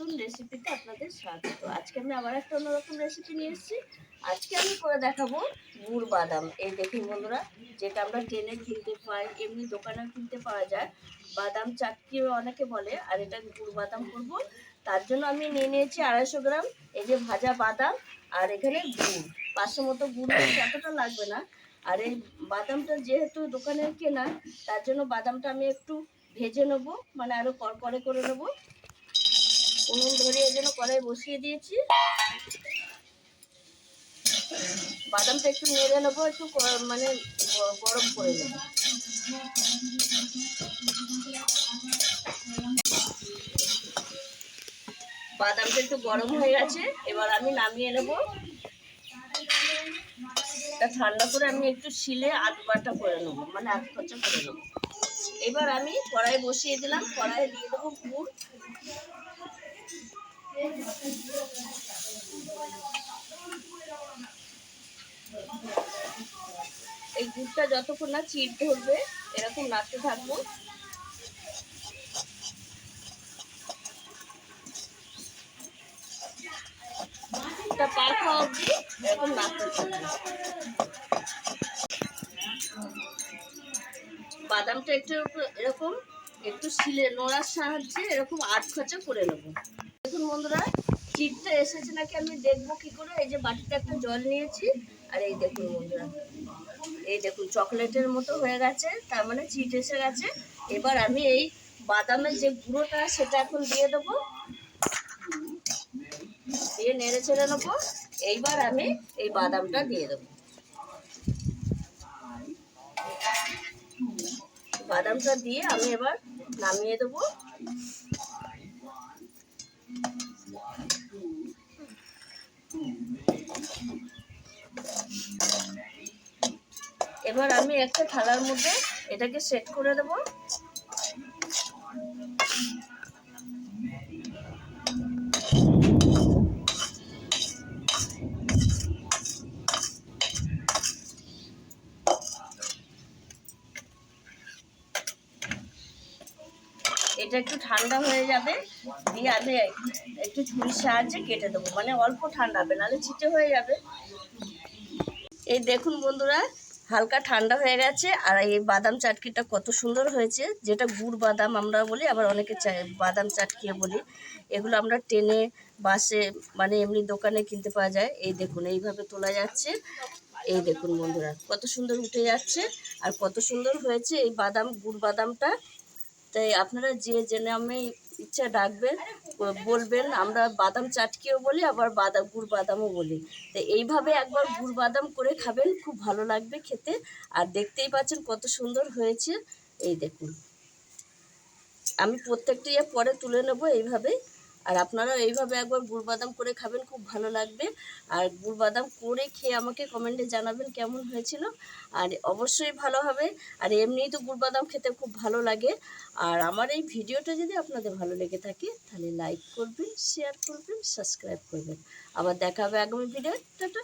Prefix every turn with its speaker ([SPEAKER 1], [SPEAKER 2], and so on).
[SPEAKER 1] নতুন রেসিপিতে আপনাদের স্বাগত। আজকে আমি আবার একটা অন্যরকম রেসিপি নিয়ে এসেছি। আজকে আমি করে দেখাবো গুড় বাদাম। এই দেখুন বন্ধুরা, যেটা আমরা ট্রেনে কিনতে পাই, এমনি দোকানে কিনতে পাওয়া যায়। বাদাম চাটকিও অনেকে বলে, আর এটা গুড় বাদাম করব। তার জন্য আমি নিয়ে নিয়েছি আড়াইশো গ্রাম এই যে ভাজা বাদাম আর এখানে গুড়। পাঁচশো মতো গুড় এতটা লাগবে না। আর এই বাদামটা যেহেতু দোকানে কেনা, তার জন্য বাদামটা আমি একটু ভেজে নেব মানে আরও করকরে করে নেব। উনুন ধরে এই জন্য কড়াই বসিয়ে দিয়েছি। বাদামটা একটু নেড়ে নেব, একটু মানে গরম করে নেব। বাদামটা একটু গরম হয়ে গেছে, এবার আমি নামিয়ে নেব। তা ঠান্ডা করে আমি একটু শিলে আধ বাটা করে নেব মানে আধ খরচা করে নেব। এবার আমি কড়াই বসিয়ে দিলাম কড়াই দিয়ে দেবো গুড়। এই গুড়টা যতক্ষণ না চিট ধরবে, এরকম নাড়তে থাকব। তা পার এরকম নাড়তে থাকব। বাদামটা একটু এরকম, একটু শিলে নোড়ার সাহায্যে এরকম আট খোঁচা করে নেব। দেখুন বন্ধুরা চিটটা এসেছে নাকি আমি দেখব কি করে? এই যে বাটিতে একটা জল নিয়েছি। আর এই দেখুন বন্ধুরা, এই দেখুন, চকলেটের মতো হয়ে গেছে, তার মানে চিট এসে গেছে। এবার আমি এই বাদামের যে গুঁড়োটা, সেটা এখন দিয়ে দেবো। দিয়ে নেড়ে ছেড়ে নেব। এইবার আমি এই বাদামটা দিয়ে দেবো। বাদামটা দিয়ে আমি এবার নামিয়ে দেবো। এবার আমি একটা থালার মধ্যে এটাকে সেট করে দেবো। এটা একটু ঠান্ডা হয়ে যাবে, দিয়ে আমি একটু ঝুড়ির সাহায্যে কেটে দেবো। মানে অল্প ঠান্ডা হবে, নাহলে ছিটে হয়ে যাবে। এই দেখুন বন্ধুরা, হালকা ঠান্ডা হয়ে গেছে, আর এই বাদাম চাটকিটা কত সুন্দর হয়েছে। যেটা গুড় বাদাম আমরা বলি, আবার অনেকে চা- বাদাম চাটকিও বলি। এগুলো আমরা টেনে বাসে মানে এমনি দোকানে কিনতে পাওয়া যায়। এই দেখুন, এইভাবে তোলা যাচ্ছে। এই দেখুন বন্ধুরা, কত সুন্দর উঠে যাচ্ছে, আর কত সুন্দর হয়েছে এই বাদাম, গুড় বাদামটা। তাই আপনারা যে যে নামে ইচ্ছা ডাকবেন বলবেন, আমরা বাদাম চাটকিও বলি, আবার বাদাম গুড় বাদামও বলি। তো এইভাবে একবার গুড় বাদাম করে খাবেন, খুব ভালো লাগবে খেতে। আর দেখতেই পাচ্ছেন কত সুন্দর হয়েছে। এই দেখুন। আমি প্রত্যেকটা ইয়ে পরে তুলে নেব এইভাবে। আর আপনারা এইভাবে একবার গুড় বাদাম করে খাবেন, খুব ভালো লাগবে। আর গুড় বাদাম করে খেয়ে আমাকে কমেন্টে জানাবেন কেমন হয়েছিল। আর অবশ্যই ভালো হবে। আর এমনিই তো গুড় বাদাম খেতে খুব ভালো লাগে। আর আমার এই ভিডিওটা যদি আপনাদের ভালো লেগে থাকে, তাহলে লাইক করবেন শেয়ার করবেন সাবস্ক্রাইব করবেন। আবার দেখা হবে আগামী ভিডিও টাটা।